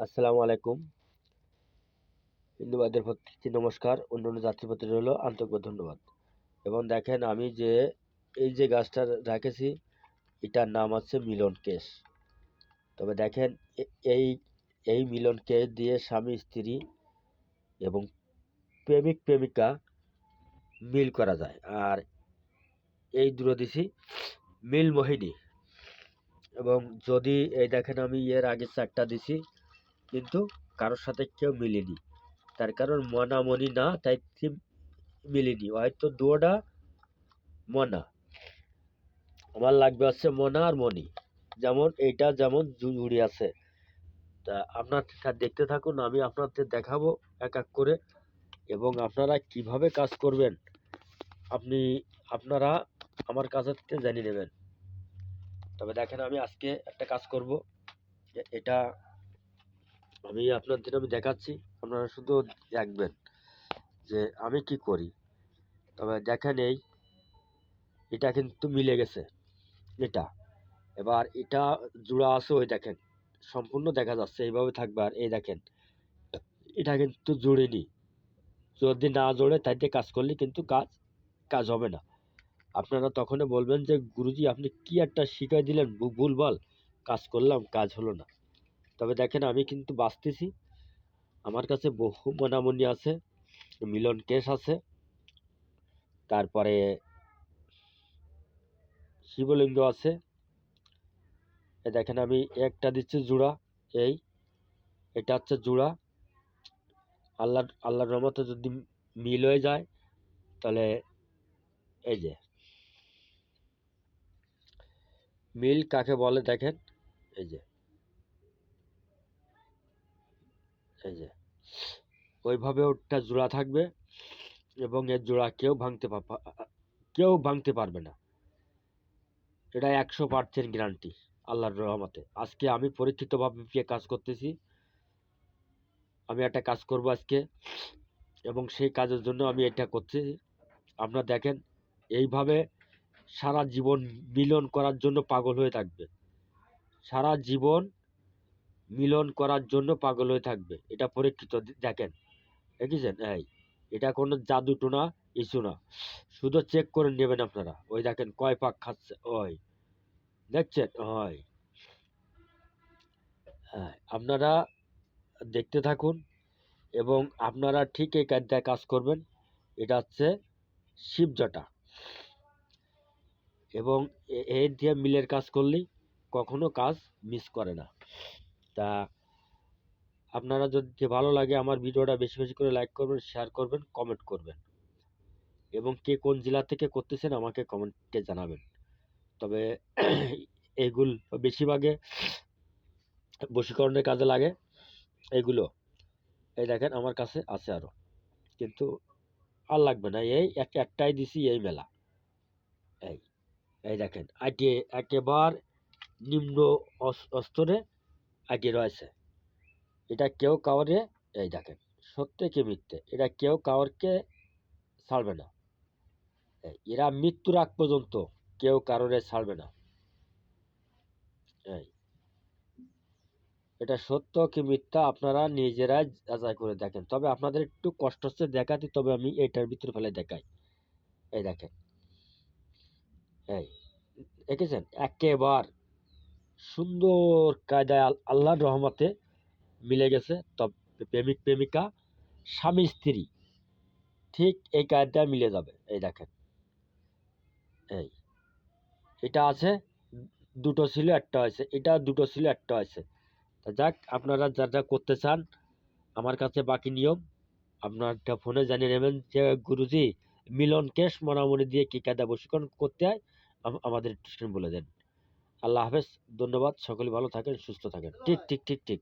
আসসালামু আলাইকুম। হিন্দু ভাইদের প্রতি নমস্কার। অন্যান্য যাত্রীপতি রইল আন্তরিক ধন্যবাদ। এবং দেখেন আমি যে এই যে গাছটা রেখেছি, এটার নাম হচ্ছে মিলন কেশ। তবে দেখেন এই এই মিলন কেশ দিয়ে স্বামী, স্ত্রী এবং প্রেমিক, প্রেমিকা মিল করা যায়। আর এই দূরে দিছি মিল মোহিনী এবং যদি এই দেখেন আমি এর আগে চারটা দিছি কিন্তু কারোর সাথে কেউ মিলেনি। তার কারণ মনা, মনি না, তাই মিলেনি। হয়তো দুটা মনা। আমার লাগবে হচ্ছে মনা আর মনি। যেমন এইটা, যেমন জুড়ি আছে। তা আপনার দেখতে থাকুন, আমি আপনাদের দেখাবো এক এক করে। এবং আপনারা কীভাবে কাজ করবেন, আপনি, আপনারা আমার কাছ থেকে জানিয়ে নেবেন। তবে দেখেন, আমি আজকে একটা কাজ করব। এটা আমি আপনাদের আমি দেখাচ্ছি, আপনারা শুধু দেখবেন যে আমি কি করি। তবে দেখেন এই এটা কিন্তু মিলে গেছে, এটা। এবার এটা জোড়া আছে ওই দেখেন, সম্পূর্ণ দেখা যাচ্ছে, এইভাবে থাকবে আর এই দেখেন, এটা কিন্তু জুড়েনি। যদি না জোড়ে তাইতে কাজ করলে কিন্তু কাজ কাজ হবে না। আপনারা তখনই বলবেন যে, গুরুজি, আপনি কি একটা শিখাই দিলেন? ভুলভাল, কাজ করলাম, কাজ হলো না। তবে দেখেন, আমি কিন্তু বাঁচতেছি। আমার কাছে বহু মনামনি আছে, মিলন কেশ আছে, তারপরে শিবলিঙ্গ আছে। এ দেখেন, আমি একটা দিচ্ছি জোড়া, এই, এটা হচ্ছে জোড়া। আল্লাহ, আল্লাহর রহমতে যদি মিল হয়ে যায়, তাহলে এই যে। মিল কাকে বলে দেখেন, এই যে। এই যে, ওইভাবে ওটা জোড়া থাকবে এবং এর জোড়া কেউ ভাঙতে কেউ ভাঙতে পারবে না। এটা একশো পার্সেন্ট গ্যারান্টি আল্লাহর রহমতে। আজকে আমি পরীক্ষিতভাবে কাজ করতেছি, আমি একটা কাজ করব আজকে এবং সেই কাজের জন্য আমি এটা করছি। আপনারা দেখেন, এইভাবে সারা জীবন মিলন করার জন্য পাগল হয়ে থাকবে। সারা জীবন মিলন করার জন্য পাগল হয়ে থাকবে। এটা পরীক্ষিত দেখেন। দেখেছেন এই, এটা কোনো জাদু টোনা ইস্যু না। শুধু চেক করে নেবেন আপনারা। ওই দেখেন কয় পাক খাচ্ছে, ওই। দেখছেন? ওই। হ্যাঁ আপনারা দেখতে থাকুন এবং আপনারা ঠিক এই কাজটা কাজ করবেন। এটা হচ্ছে শিবজটা এবং এর দিয়ে মিলের কাজ করলেই কখনো কাজ মিস করে না। তা আপনারা যদি ভালো লাগে আমার ভিডিওটা বেশি বেশি করে লাইক করবেন শেয়ার করবেন কমেন্ট করবেন। এবং কে কোন জেলা থেকে করতেছেন আমাকে কমেন্টে জানাবেন। তবে এগুলো বেশিরভাগে বশীকরণের কাজে লাগে। এগুলো, এই দেখেন আমার কাছে আছে আরও কিন্তু আর লাগবে না, এই এক, একটাই দিছি এই মেলা। এই এই দেখেন আগে একেবার নিম্ন অস- স্তরে আগে রয়েছে। এটা কেউ কাউরে এই দেখেন, সত্যি কি মিথ্যে? এটা কেউ কাউরকে ছাড়বে না। এরা মৃত্যুর আগ পর্যন্ত কেউ কারোরে ছাড়বে না। এই, এটা সত্য কি মিথ্যা আপনারা নিজেরাই যাচাই করে দেখেন। তবে আপনাদের একটু কষ্ট হচ্ছে দেখাতে, তবে আমি এটার ভিতরে ফেলে দেখাই। এই দেখেন, এই, দেখেছেন? একেবার সুন্দর কায়দায় আল্লাহর রহমতে মিলে গেছে। তবে, প্রেমিক, প্রেমিকা, স্বামী, স্ত্রী, ঠিক এই কায়দায় মিলে যাবে। এই দেখেন, এই, এটা আছে, দুটো ছিল, একটা হয়েছে, এটা দুটো ছিল, একটা হয়েছে। তা যাক, আপনারা যা যা করতে চান, আমার কাছে বাকি নিয়ম, আপনারটা ফোনে জানিয়ে নেবেন যে, গুরুজি মিলন কেশ মনামনি দিয়ে কী কায়দা বশীকরণ করতে হয় আমাদের বলে দেন। আল্লাহ হাফেজ ধন্যবাদ। সকলে ভালো থাকেন সুস্থ থাকেন। ঠিক ঠিক ঠিক ঠিক।